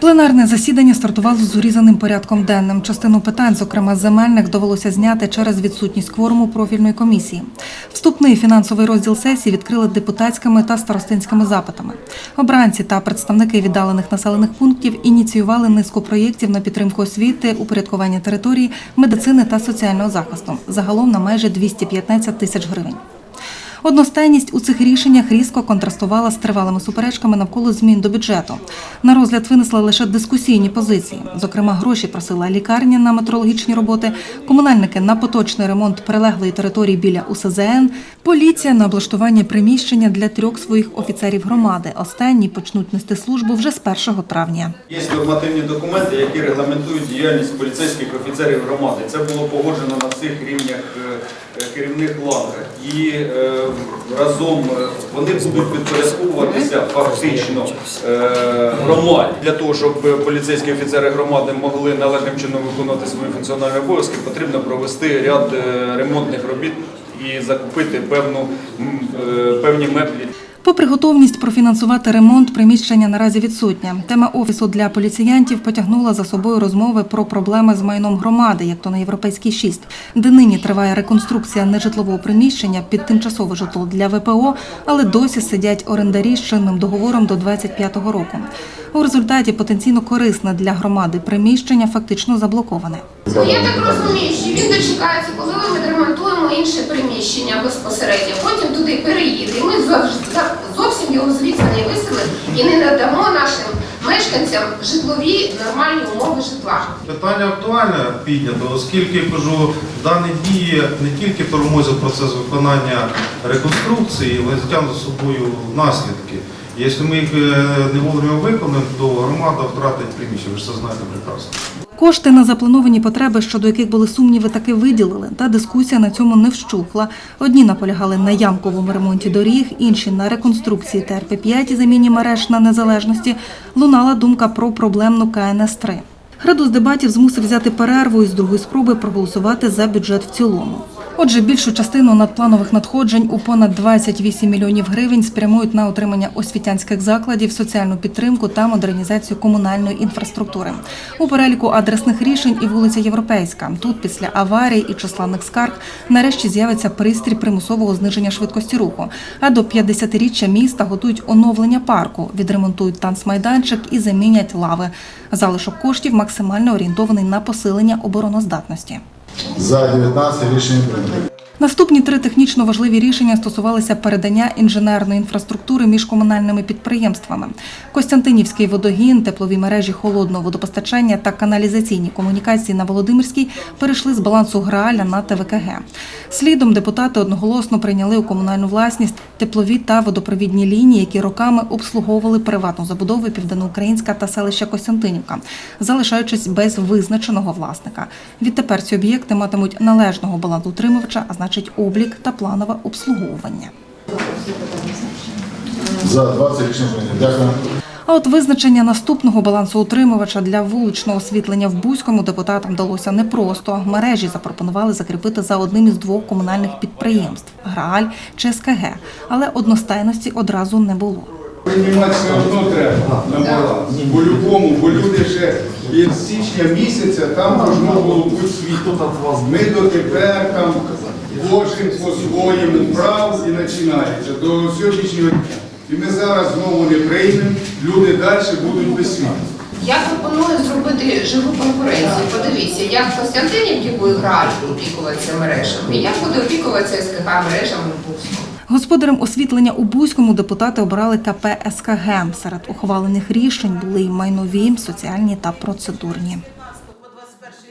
Пленарне засідання стартувало з урізаним порядком денним. Частину питань, зокрема земельних, довелося зняти через відсутність кворуму профільної комісії. Вступний фінансовий розділ сесії відкрили депутатськими та старостинськими запитами. Обранці та представники віддалених населених пунктів ініціювали низку проєктів на підтримку освіти, упорядкування території, медицини та соціального захисту. Загалом на майже 215 тисяч гривень. Одностайність у цих рішеннях різко контрастувала з тривалими суперечками навколо змін до бюджету. На розгляд винесли лише дискусійні позиції. Зокрема, гроші просила лікарня на метрологічні роботи, комунальники на поточний ремонт прилеглої території біля УСЗН, поліція на облаштування приміщення для трьох своїх офіцерів громади. Останні почнуть нести службу вже з 1 травня. Є нормативні документи, які регламентують діяльність поліцейських офіцерів громади. Це було погоджено на всіх рівнях е, е, керівних ланках. І е, разом е, вони будуть підпорядковуватися фактично е, громаді. Для того, щоб поліцейські офіцери громади могли належним чином виконувати свої функціональні обов'язки, потрібно провести ряд е, ремонтних робіт і закупити певну, певні меблі. Попри готовність профінансувати ремонт, приміщення наразі відсутня. Тема офісу для поліціянтів потягнула за собою розмови про проблеми з майном громади, як то на європейській 6, де нині триває реконструкція нежитлового приміщення під тимчасове житло для ВПО, але досі сидять орендарі з чинним договором до 25-го року. У результаті потенційно корисне для громади приміщення фактично заблоковане. Я так розумію, що він дочекається, коли ми відремонтуємо інше приміщення безпосередньо, потім туди переїде. Ми зовсім його звідси не виселимо і не надамо нашим мешканцям житлові нормальні умови житла. Питання актуальне піднято, оскільки кажу, дані дії не тільки тормозять процес виконання реконструкції, але й за собою наслідки. Якщо ми їх е, не вовремя виконаємо, то громада втратить приміщення. Ви ж це знаєте прекрасно. Кошти на заплановані потреби, щодо яких були сумніви, таки виділили. Та дискусія на цьому не вщухла. Одні наполягали на ямковому ремонті доріг, інші на реконструкції ТРП-5 і заміні мереж на незалежності. Лунала думка про проблемну КНС-3. Градус дебатів змусив взяти перерву і з другої спроби проголосувати за бюджет в цілому. Отже, більшу частину надпланових надходжень у понад 28 мільйонів гривень спрямують на отримання освітянських закладів, соціальну підтримку та модернізацію комунальної інфраструктури. У переліку адресних рішень і вулиця Європейська. Тут після аварій і численних скарг нарешті з'явиться пристрій примусового зниження швидкості руху. А до 50-річчя міста готують оновлення парку, відремонтують танцмайданчик і замінять лави. Залишок коштів максимально орієнтований на посилення обороноздатності. За 19 рішення прийнято. Наступні три технічно важливі рішення стосувалися передання інженерної інфраструктури між комунальними підприємствами. Костянтинівський водогін, теплові мережі холодного водопостачання та каналізаційні комунікації на Володимирській перейшли з балансу Грааля на ТВКГ. Слідом депутати одноголосно прийняли у комунальну власність теплові та водопровідні лінії, які роками обслуговували приватну забудову Південноукраїнська та селища Костянтинівка, залишаючись без визначеного власника. Відтепер ці об'єкти матимуть належного балансоутримувача, а значить облік та планове обслуговування. За 20 рішення. Дякую. А от визначення наступного балансоутримувача для вуличного освітлення в Бузькому депутатам вдалося непросто. Мережі запропонували закріпити за одним із двох комунальних підприємств Грааль чи СКГ, але одностайності одразу не було. Приймати все одно треба на баланс. По-любому, бо люди ще із січня місяця там можна було бути світло. Ми дотепер там кожен по своєму прав і починається до сьогоднішнього дня. І ми зараз знову не приймемо, люди далі будуть без світла. Я пропоную зробити живу конкуренцію. Подивіться, як Костянтинівки буде грати опікуватися мережами, як буде опікуватися СКК мережами. Господарем освітлення у Бузькому депутати обрали КП СКГ. Серед ухвалених рішень були й майнові, соціальні та процедурні.